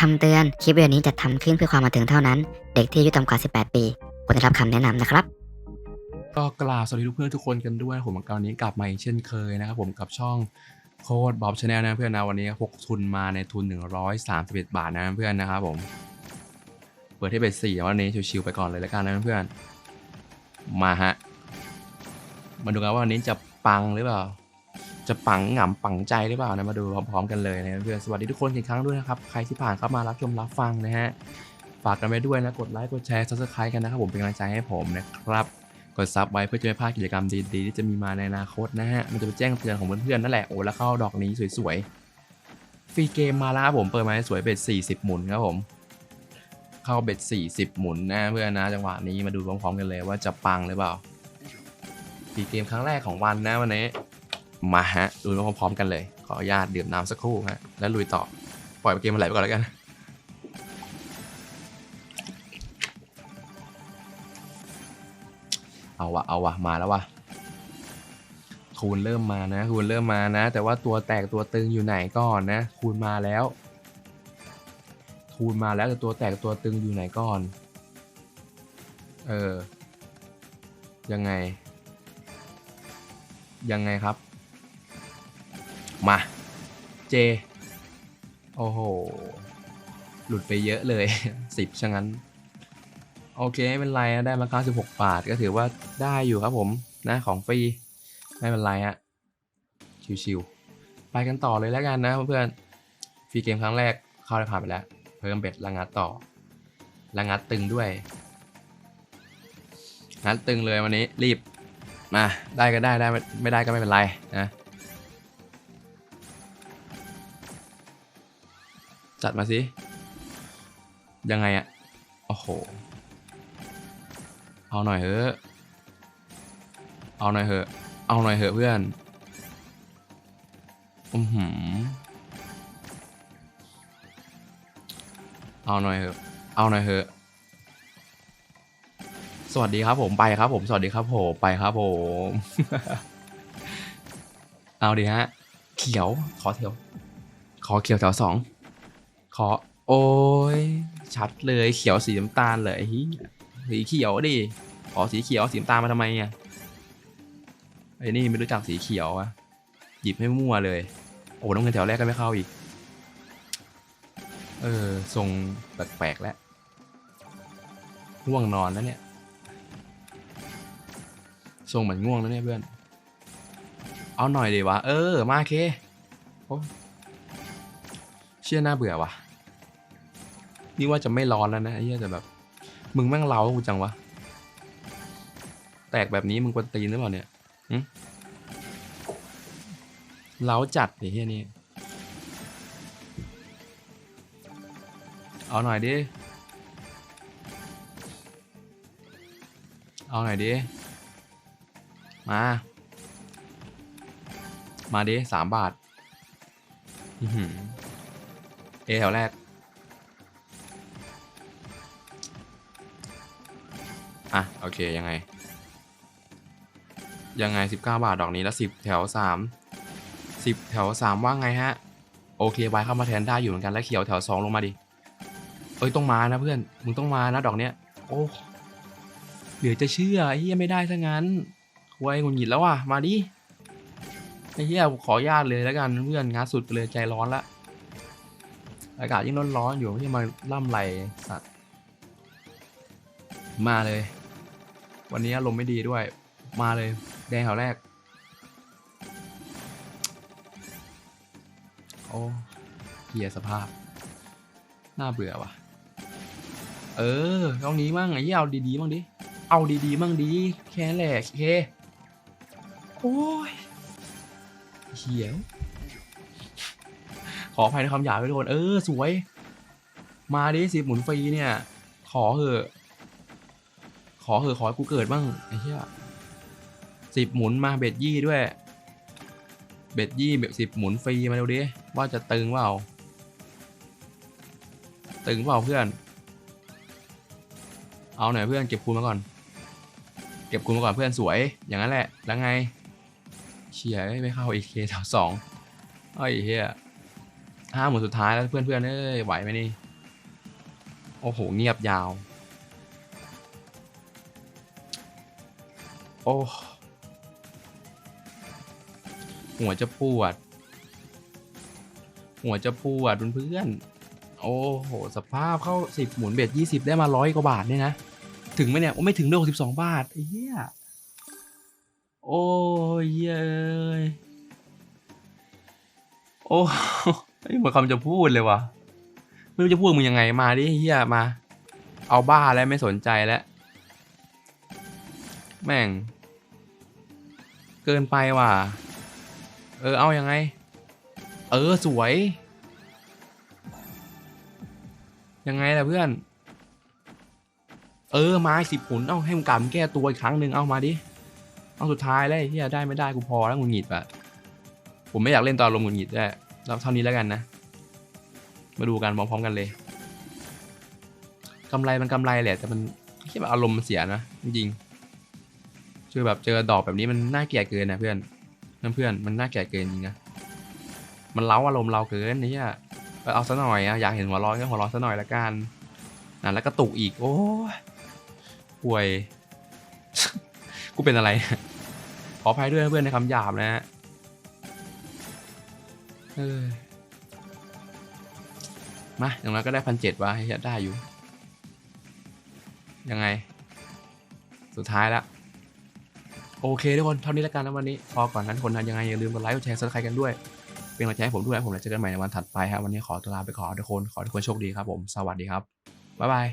คำเตือน คลิปวิดีโอนี้จัดทำขึ้นเพื่อความบันเทิงเท่านั้น เด็กที่อายุต่ำกว่า 18 ปีควรได้รับคำแนะนำนะครับ ก็กล่าวสวัสดีทุกเพื่อนทุกคนกันด้วย ผมคราวนี้กลับมาอีกเช่นเคยนะครับผมกับช่องโค้ดบ๊อบชาแนลนะเพื่อนนะวันนี้พกทุนมาในทุน 131 บาทนะเพื่อนนะครับผม เปิดที่เบ็ดสี่วันนี้ชิวๆไปก่อนเลยแล้วกันนะเพื่อน มาฮะ มาดูกันว่าวันนี้จะปังหรือเปล่า จะปังหง่ำปังใจหรือเปล่านะมาดูพร้อมๆกันเลยนะเพื่อนสวัสดีทุกคนอีกครั้งด้วยนะครับ ใครที่ผ่านเข้ามารับชมรับฟังนะฮะฝากกันไว้ด้วยนะกดไลค์กดแชร์ซับสไครต์กันนะครับผมเป็นกำลังใจให้ผมนะครับกดซับไว้เพื่อจะไม่พลาดกิจกรรมดีๆที่จะมีมาในอนาคตนะฮะมันจะไปแจ้งเตือนของเพื่อนๆนั่นแหละโอ้แล้วเข้าดอกนี้สวยๆฟรีเกมมาแล้วผมเปิดมาสวยเบ็ด40 หมุนครับผมเข้าเบ็ด40 หมุนนะเพื่อนนะจังหวะนี้มาดูพร้อมๆกันเลยว่าจะปังหรือเปล่าฟรีเกมครั้งแรกของวันนะวันนี้ มาฮะดูพร้อมๆกันเลย ขออนุญาตดื่มน้ำสักครู่ฮะแล้วลุยต่อ ปล่อยเกมมันไหลไปก่อนแล้วกัน เอาวะเอาวะมาแล้ววะคูณเริ่มมานะ คูณเริ่มมานะ แต่ว่าตัวแตกตัวตึงอยู่ไหนก่อนนะ คูณมาแล้ว คูณมาแล้วแต่ตัวแตกตัวตึงอยู่ไหนก่อน เออ ยังไง ยังไงครับ มาเจ โอ้โห หลุดไปเยอะเลยสิบชะงั้น โอเคไม่เป็นไรนะได้มา96 บาทก็ถือว่าได้อยู่ครับผมนะของฟรี ไม่เป็นไรฮะชิวๆไปกันต่อเลยแล้วกันนะเพื่อนๆฟรีเกมครั้งแรกเข้าได้ผ่านไปแล้ว เพิ่มเบ็ดระงัดต่อระงัดตึงด้วยงัดตึงเลยวันนี้รีบมาได้ก็ได้ได้ไม่ได้ก็ไม่เป็นไรนะ จัดมาสิ ยังไงอะโอ้โห เอาหน่อยเถอะ เอาหน่อยเถอะ เอาหน่อยเถอะเพื่อน อือหือ เอาหน่อยเถอะ เอาหน่อยเถอะ สวัสดีครับผมไปครับผม สวัสดีครับผมไปครับผม เอาดีฮะ เขียว ขอเถียว ขอเขียวแถวสอง ขอ โอ้ยชัดเลยเขียวสีน้ำตาลเลยสีเขียวดิขอสีเขียวสีน้ำตาลมาทำไมอะไอ้นี่ไม่รู้จักสีเขียวอะหยิบให้มั่วเลย โอ้น้องเงินแถวแรกก็ไม่เข้าอีก เออทรงแปลกๆแล้วง่วงนอนแล้วเนี่ยทรงเหมือนง่วงแล้วเนี่ยเพื่อน เอาหน่อยดีวะ เออ มาเคโอ้เชื่อหน้าเบื่อวะ นี่ว่าจะไม่ร้อนแล้วนะไอ้เหี้ยแต่แบบ มึงแม่งเล้ากูจังวะ แตกแบบนี้มึงกวนตีนหรือเปล่าเนี่ยเล้าจัดไอ้เฮียนี่ เอาหน่อยดิ เอาหน่อยดิ มา มาดิสามบาท เอแถวแรก อะโอเคยังไง ยังไง 19 บาทดอกนี้แล้ว10 แถว 3 10 แถว 3 ว่าไงฮะ โอเคไว้เข้ามาแทนได้อยู่เหมือนกันแล้วเขียวแถว 2 ลงมาดิ เอ้ยต้องมานะเพื่อน มึงต้องมานะดอกเนี้ย โอ้เหลือจะเชื่อไอ้เฮียไม่ได้ซะงั้นควายงุนหงิดแล้วว่ะ มาดิไอ้เฮียขอญาตเลยแล้วกันเพื่อนงานสุดไปเลยใจร้อนละอากาศยิ่งร้อนๆอยู่ที่มาล่ำไรสัตว์ มาเลย วันนี้อารมณ์ไม่ดีด้วย มาเลย แดงแถวแรก โอ้เฮียสภาพ น่าเบื่อว่ะ เออตรงนี้มั่งไอ้เหี้ยเอาดีๆมั่งดิ เอาดีๆมั่งดี แค้นแหละเค โอ้ยเฮียขออภัยในคำหยาบด้วยทุกคน เออ สวย มาดิสิหมุนฟรีเนี่ย ขอเหอะ ขอเหอะขอให้กูเกิดบ้างไอ้เหี้ยสิบหมุนมาเบ็ดยี่ด้วย เบ็ดยี่แบบสิบหมุนฟรีมาดูดิว่าจะตึงเปล่าตึงเปล่าเพื่อน เอาหน่อยเพื่อนเก็บคูณมาก่อน เก็บคูณมาก่อนเพื่อนสวย อย่างนั้นแหละ แล้วไงเชียร์ไม่เข้าอีกเคแถวสองไอ้เหี้ยห้าหมุนสุดท้ายแล้วเพื่อนเพื่อนเอ้ยไหวไหมนี่ โอ้โห เงียบยาว โอ้หัวจะปวด หัวจะปวดเพื่อนโอ้โห สภาพเข้าสิบหมุนเบ็ดยี่สิบได้มาร้อยกว่าบาทเนี่ยนะ ถึงไหมเนี่ย โอ้ ไม่ถึงด้วยหกสิบสองบาทเหี้ยโอ้ยเย้ยโอ้ไม่เหมือนคำจะพูดเลยว่ะ ไม่รู้จะพูดมึงยังไงมาดิเฮียมา เอาบ้าแล้วไม่สนใจแล้ว แม่ง เกินไปว่ะ เออ เอาอยัางไง เออ สวย ยังไงล่ะเพื่อน เออ มาสิบผลเอาให้มึงกลับแก้ตัวอีกครั้งหนึ่งเอามาดิ เอาสุดท้ายแล้วไอ้เฮียได้ไม่ได้กูพอแล้วหงุดหงิดอะผมไม่อยากเล่นตอนลมณ์หงุดหงิดด้วยแล้วเท่านี้แล้วกันนะ มาดูกันพร้อมๆกันเลยกำไรมันกำไรแหละ แต่มันแค่แบบอารมณ์มันเสียนะจริงๆ คือแบบเจอดอกแบบนี้มันน่าเกลียดเกินนะเพื่อนเพื่อนๆมันน่าเกลียดเกินจริงนะมันเล้าอารมณ์เราเกินนี่อะเอาซะหน่อยอะอยากเห็นหัวร้อนก็หัวร้อนซะหน่อยละกันอะแล้วก็ตุกอีกโอ้ป่วย กูเป็นอะไร ขออภัยด้วยเพื่อนในคำหยาบนะฮะเออมาอย่างน้อยก็ได้พันเจ็ดวะเฮียได้อยู่ ยังไง สุดท้ายแล้ว โอเคทุกคนเท่านี้แล้วกันนะวันนี้ พอก่อนนั้นคนทำยังไงอย่าลืมกดไลค์กดแชร์ซับสไครต์กันด้วย เป็นกำลังใจให้ผมด้วยผมจะเจอกันใหม่ในวันถัดไปครับวันนี้ขอตัวลาไปขอทุกคนขอทุกคนโชคดีครับผมสวัสดีครับบ๊ายบาย